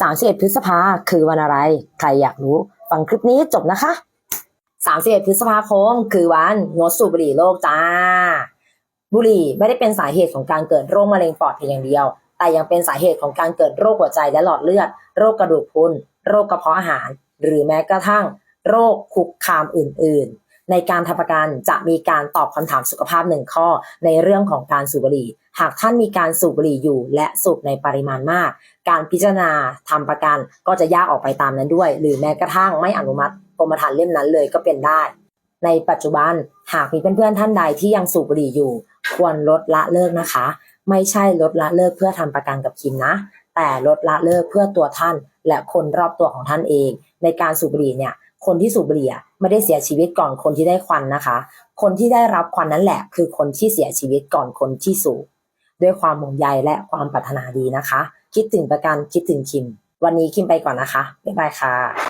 31 พฤษภาคือวันอะไร ใครอยากรู้ ฟังคลิปนี้จบนะคะ 31 พฤษภาคม คือวันงดสูบบุหรี่โลกจ้า บุหรี่ไม่ได้เป็นสาเหตุของการเกิดโรคมะเร็งปอดเพียงอย่างเดียว แต่ยังเป็นสาเหตุของการเกิดโรคหัวใจและหลอดเลือด โรคกระดูกพรุนโรคกระเพาะอาหาร หรือแม้กระทั่ง โรคคุกคามอื่น ๆ ในการทำประกันจะมีการตอบคำถามสุขภาพหนึ่งข้อ ในเรื่องของการสูบบุหรี่ หากท่านมีการสูบบุหรี่อยู่ และสูบในปริมาณมาก การพิจารณาทำประกันก็จะยากออกไปตามนั้นด้วย หรือแม้กระทั่งไม่อนุมัติกรมธรรม์เล่มนั้นเลยก็เป็นได้ ในปัจจุบันหากมีเพื่อนๆท่านใดที่ยังสูบบุหรี่อยู่ ควรลดละเลิกนะคะ ไม่ใช่ลดละเลิกเพื่อทำประกันกับคิมนะ แต่ลดละเลิกเพื่อตัวท่าน และคนรอบตัวของท่านเอง ในการสูบบุหรี่เนี่ย คนที่สูบบุหรี่ไม่ได้เสียชีวิตก่อนคนที่ได้ควันนะคะ คนที่ได้รับควันนั้นแหละ คือคนที่เสียชีวิตก่อนคนที่สูบด้วยความห่วงใยและความปรารถนาดีนะคะ คิดถึงประกันคิดถึงคิม วันนี้คิมไปก่อนนะคะบ๊ายบายค่ะ